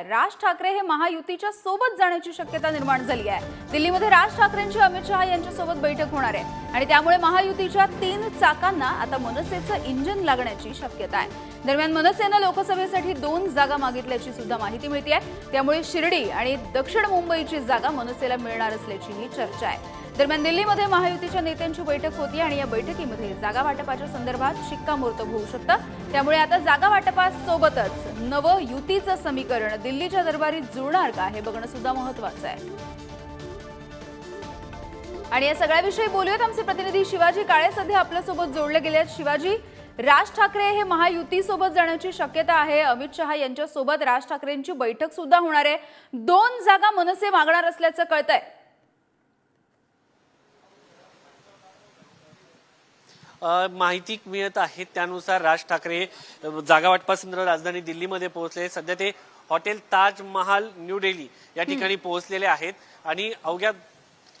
आहे. राज ठाकरे हे महायुतीच्या सोबत जाण्याची शक्यता निर्माण झाली आहे. दिल्लीमध्ये राज ठाकरेंची अमित शहा यांच्यासोबत बैठक होणार आहे. आणि त्यामुळे महायुतीच्या तीन चाकांना आता मनसेचं इंजिन लागण्याची शक्यता आहे. दरम्यान मनसेनं लोकसभेसाठी दोन जागा मागितल्याची सुद्धा माहिती मिळते त्यामुळे शिर्डी आणि दक्षिण मुंबईची जागा मनसेला मिळणार असल्याचीही चर्चा आहे. दरम्यान दिल्लीमध्ये महायुतीच्या नेत्यांची बैठक होती आणि या बैठकीमध्ये जागा वाटपाच्या संदर्भात शिक्कामोर्तब होऊ शकतं. त्यामुळे आता जागा वाटपासोबतच नवं युतीचं समीकरण दिल्लीच्या दरबारी जुळणार का हे बघणं सुद्धा महत्वाचं आहे. आणि या सगळ्याविषयी बोलूयात आमचे प्रतिनिधी शिवाजी काळे. सध्या आपल्यासोबत जोडले गेले आहेत शिवाजी. राज ठाकरे हे महायुती सोबत जाण्याची शक्यता आहे. अमित शहा यांच्या सोबत राज ठाकरेंची बैठक सुद्धा होणार आहे. दोन जागा मनसे मागणार असल्याचं कळतंय. आहे माहिती मिळत आहे. त्यानुसार राज ठाकरे जागा वाटपासंदर्भात राजधानी दिल्लीमध्ये पोहोचले. सध्या ते हॉटेल ताज महाल न्यू दिल्ली या ठिकाणी पोहोचलेले आहेत. आणि अवघ्या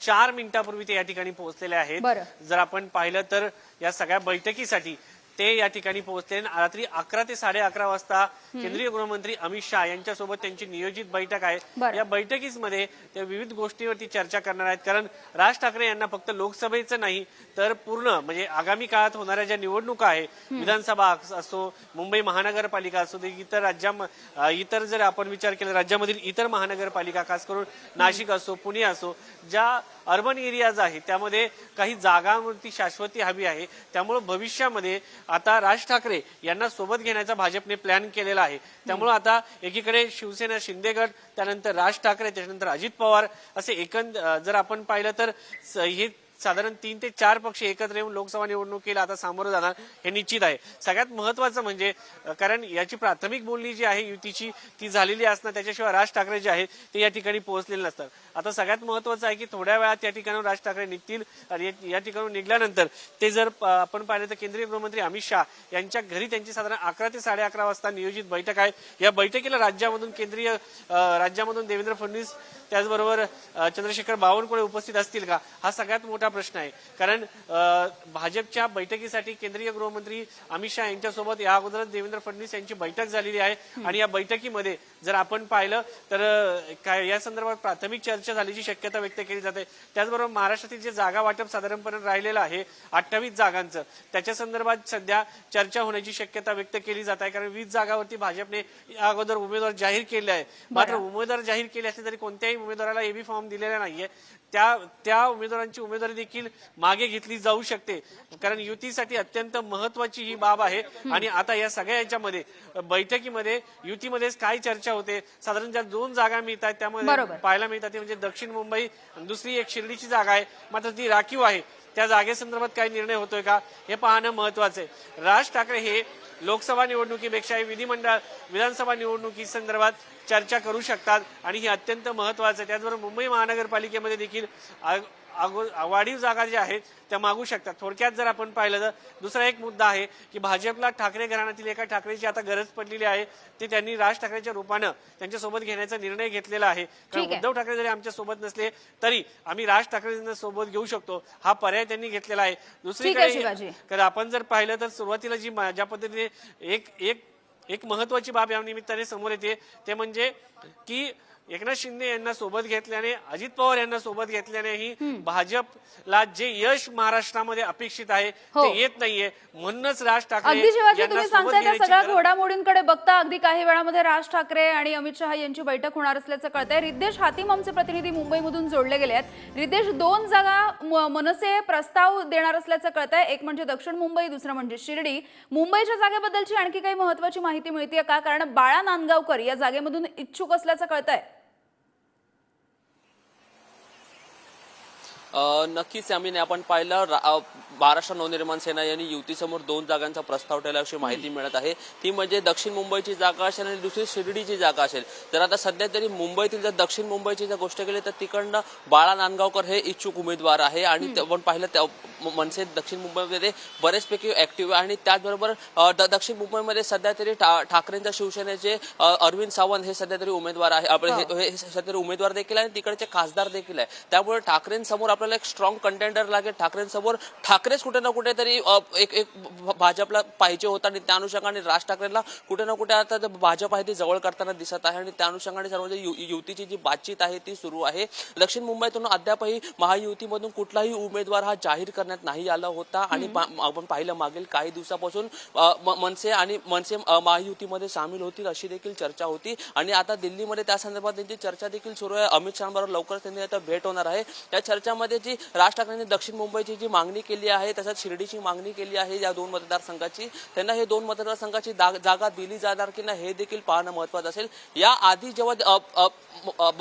चार मिनिटापूर्वी ते या ठिकाणी पोहोचलेले आहेत. जर आपण पाहिलं तर या सगळ्या बैठकीसाठी ते या ठिकाणी पोहोचले. आणि रात्री अकरा ते साडे अकरा वाजता केंद्रीय गृहमंत्री अमित शहा यांच्यासोबत त्यांची नियोजित बैठक आहे. या बैठकीमध्ये ते विविध गोष्टीवरती चर्चा करणार आहेत. कारण राज ठाकरे यांना फक्त लोकसभेचं नाही तर पूर्ण म्हणजे आगामी काळात होणाऱ्या ज्या निवडणुका आहे विधानसभा असो मुंबई महानगरपालिका असो ते इतर राज्या इतर जर आपण विचार केला राज्यामधील इतर महानगरपालिका खास करून नाशिक असो पुणे असो ज्या अर्बन एरियाज आहेत त्यामध्ये काही जागांवरती शाश्वती हवी आहे. त्यामुळे भविष्यामध्ये आता राज ठाकरे यांना सोबत घेण्याचा भाजपने प्लॅन केलेला आहे. त्यामुळे आता एकीकडे शिवसेना शिंदे गट त्यानंतर राज ठाकरे त्याच्यानंतर अजित पवार असे एकंद जर आपण पाहिलं तर स- हे साधारण तीन ते चार पक्ष एकत्र येऊन लोकसभा निवडणुकीला आता सामोरं जाणार हे निश्चित आहे. सगळ्यात महत्वाचं म्हणजे कारण याची प्राथमिक बोलणी जी आहे युतीची ती झालेली असणार त्याच्याशिवाय राज ठाकरे जे आहेत ते या ठिकाणी पोहोचलेले नसतात. आता सगळ्यात महत्वाचं आहे की थोड्या वेळात या ठिकाणी राज ठाकरे निघतील आणि या- ठिकाणी निघाल्यानंतर ते जर आपण पाहिलं तर केंद्रीय गृहमंत्री अमित शहा यांच्या घरी त्यांची साधारण अकरा ते साडे अकरा वाजता नियोजित बैठक आहे. या बैठकीला राज्यामधून केंद्रीय राज्यामधून देवेंद्र फडणवीस त्याचबरोबर चंद्रशेखर बावनकुळे उपस्थित असतील का? हा सगळ्यात मोठा प्रश्न आहे. कारण भाजपच्या बैठकीसाठी केंद्रीय गृहमंत्री अमित शहा यांच्यासोबत या अगोदरच देवेंद्र फडणवीस यांची बैठक झालेली आहे. आणि या बैठकीमध्ये जर आपण पाहिलं तर काय या संदर्भात प्राथमिक चर्चा झाल्याची शक्यता व्यक्त केली जाते. त्याचबरोबर महाराष्ट्रातील जे जागा वाटप साधारणपणे राहिलेलं आहे अठ्ठावीस जागांचं त्याच्या संदर्भात सध्या चर्चा होण्याची शक्यता व्यक्त केली जात आहे. कारण वीस जागावरती भाजपने या अगोदर उमेदवार जाहीर केले आहे. मात्र उमेदवार जाहीर केले असले तरी कोणत्याही उमेदवाराला एबी फॉर्म दिलेला नाहीये. त्या त्या उमेदवारांची उमेदवारी देखील मागे घेतली जाऊ शकते. कारण युतीसाठी अत्यंत महत्वाची ही बाब आहे. आणि आता या सगळ्या याच्यामध्ये बैठकीमध्ये युतीमध्येच काय चर्चा होते? साधारण ज्या दोन जागा मिळतात त्यामध्ये. पाहायला मिळतात ते म्हणजे दक्षिण मुंबई दुसरी एक शिर्डीची जागा आहे. मात्र ती राखीव आहे. त्या जागेसंदर्भात काही निर्णय होतोय का? हे पाहणं महत्वाचं आहे. राज ठाकरे हे लोकसभा निवडणुकीपेक्षा विधिमंडळ विधानसभा निवडणुकी संदर्भात चर्चा करू शकतात आणि हे अत्यंत महत्वाचं आहे. त्याचबरोबर मुंबई महानगरपालिकेमध्ये देखील वाढीव जागा ज्या आहेत त्या मागू शकतात. थोडक्यात जर आपण पाहिलं तर दुसरा एक मुद्दा आहे की भाजपला ठाकरे घराण्यातील एका ठाकरेची आता गरज पडलेली आहे. ते त्यांनी राज ठाकरेच्या रूपानं त्यांच्यासोबत घेण्याचा निर्णय घेतलेला आहे. कारण. उद्धव ठाकरे जरी आमच्यासोबत नसले तरी आम्ही राज ठाकरेंना सोबत घेऊ शकतो. हा पर्याय त्यांनी घेतलेला आहे. दुसरीकडे आपण जर पाहिलं तर सुरुवातीला जी ज्या पद्धतीने एक एक एक महत्वाची बाब या निमित्ताने समोर येते ते म्हणजे की एकनाथ शिंदे यांना सोबत घेतल्याने अजित पवार यांना सोबत घेतल्यानेही भाजपला जे यश महाराष्ट्रामध्ये अपेक्षित आहे हो. ते येत नाहीये. म्हणूनच राज ठाकरे अगदी शिवाजी यांना तुम्ही सोबत सांगताय त्या घेण्याची सगळ्या गरज- घोडामोडींकडे बघता अगदी काही वेळामध्ये राज ठाकरे आणि अमित शहा यांची बैठक होणार असल्याचं कळतंय. रिद्देश हातीम आमचे प्रतिनिधी मुंबईमधून जोडले गेले आहेत. रिद्देश दोन जागा म- मनसे प्रस्ताव देणार असल्याचं कळतंय. एक म्हणजे दक्षिण मुंबई दुसरं म्हणजे शिर्डी. मुंबईच्या जागेबद्दलची आणखी काही महत्वाची माहिती मिळते का? कारण बाळा नांदगावकर या जागेमधून इच्छुक असल्याचं कळतंय. नक्कीच यामीने आपण पाहिलं. महाराष्ट्र नवनिर्माण सेना यांनी युतीसमोर दोन जागांचा प्रस्ताव ठेवला अशी माहिती मिळत आहे. ती म्हणजे दक्षिण मुंबईची जागा असेल आणि दुसरी शिर्डीची जागा असेल. तर आता सध्या तरी मुंबईतील जर दक्षिण मुंबईची जर गोष्ट केली तर तिकडनं बाळा नांदगावकर हे इच्छुक उमेदवार आहे आणि आपण पाहिलं मनसे दक्षिण मुंबईमध्ये बरेचपैकी ऍक्टिव्ह आहे आणि त्याचबरोबर दक्षिण मुंबईमध्ये सध्या तरी ठाकरेंच्या शिवसेनेचे अरविंद सावंत हे सध्या तरी उमेदवार आहे. आपले हे- सध्या तरी उमेदवार देखील आहे आणि तिकडचे खासदार देखील आहे. त्यामुळे ठाकरेंसमोर आपल्याला एक स्ट्रॉंग कंटेंडर लागेल. ठाकरेंसमोर ठाकरेच कुठे ना कुठेतरी एक एक भाजपला पाहिजे होता आणि त्या अनुषंगाने राज ठाकरेंना कुठे ना कुठे आता भाजप आहे ती जवळ करताना दिसत आहे आणि त्या अनुषंगाने सर्व युतीची जी बातचीत आहे ती सुरू आहे. दक्षिण मुंबईतून अद्यापही महायुतीमधून कुठलाही उमेदवार हा जाहीर करण्यात नाही आला होता आणि आपण पाहिलं मागील काही दिवसापासून मनसे आणि मनसे महायुतीमध्ये सामील होतील अशी देखील चर्चा होती. आणि आता दिल्लीमध्ये त्या संदर्भात त्यांची चर्चा देखील सुरू आहे. अमित शहाबरोबर लवकरच त्यांनी आता भेट होणार आहे. त्या चर्चामध्ये जी राज ठाकरेंनी दक्षिण मुंबईची जी मागणी केली आहे तसंच शिर्डीची मागणी केली आहे या दोन मतदारसंघाची. त्यांना हे दोन मतदारसंघाची जागा दिली जाणार की नाही हे देखील पाहणं महत्वाचं असेल. या आधी जेव्हा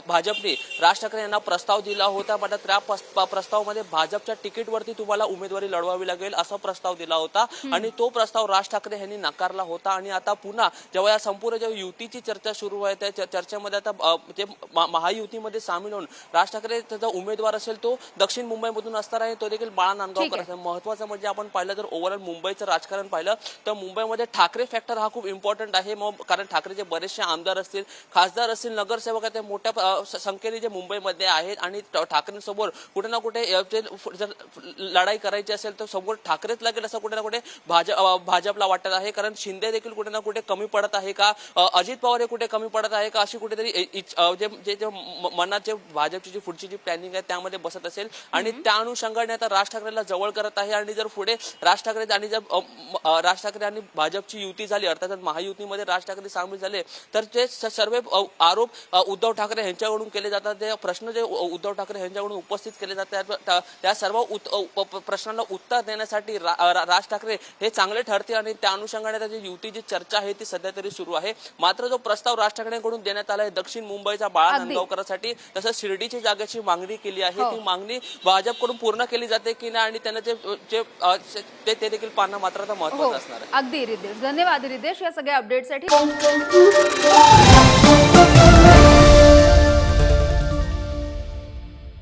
भाजपने राज ठाकरे यांना प्रस्ताव दिला होता मात्र त्या प्रस्तावामध्ये भाजपच्या तिकीटवरती तुम्हाला उमेदवारी लढवावी लागेल असा प्रस्ताव दिला होता. आणि तो प्रस्ताव राज ठाकरे यांनी नाकारला होता. आणि आता पुन्हा जेव्हा या संपूर्ण जेव्हा युतीची चर्चा सुरू आहे त्या चर्चेमध्ये आता म- महायुतीमध्ये सामील होऊन राज ठाकरे त्याचा उमेदवार असेल तो दक्षिण मुंबईमधून असणार आहे तो देखील बाळा नांदगावकर महत्वाचं म्हणजे आपण पाहिलं तर ओव्हरऑल मुंबईचं राजकारण पाहिलं तर मुंबईमध्ये ठाकरे फॅक्टर हा खूप इम्पॉर्टंट आहे. मग कारण ठाकरेचे बरेचसे आमदार असतील खासदार असतील नगरसेवक आहेत ते मोठ्या संख्येने जे मुंबईमध्ये आहेत आणि ठाकरेंसमोर कुठे ना कुठे जर लढाई करायची असेल तर समोर ठाकरेच लागेल असं कुठे ना कुठे भाजप भाजपला वाटत आहे. कारण शिंदे देखील कुठे ना कुठे कमी पडत आहे का? अजित पवार हे कुठे कमी पडत आहे का? अशी कुठेतरी जे जे मनात जे भाजपची जी पुढची जी प्लॅनिंग आहे त्यामध्ये बसत असेल. आणि त्या अनुषंगाने आता राज ठाकरेला जवळ करत आहे आणि जर पुढे राज ठाकरे आणि जर राज ठाकरे आणि भाजपची युती झाली अर्थात महायुतीमध्ये राज ठाकरे सामील झाले तर ते सर्व आरोप उद्धव ठाकरे यांच्याकडून केले जातात ते प्रश्न जे उद्धव ठाकरे यांच्याकडून उपस्थित केले जातात त्या- सर्व प्रश्नांना उत्तर देण्यासाठी राज ठाकरे हे चांगले ठरते आणि त्या अनुषंगाने त्याची युती जी चर्चा आहे ती सध्या तरी सुरू आहे मात्र जो प्रस्ताव राज ठाकरेंकडून देण्यात आला आहे दक्षिण मुंबईचा बाळा. नांदगावकरांसाठी तसंच शिर्डीची जागेची मागणी केली आहे हो. ती मागणी भाजपकडून पूर्ण केली जाते की नाही आणि त्यांना जे जे ते ते देखील पाहणं मात्र आता हो महत्वाचं असणार आहे. अगदी रितेश. धन्यवाद रितेश या सगळ्या अपडेटसाठी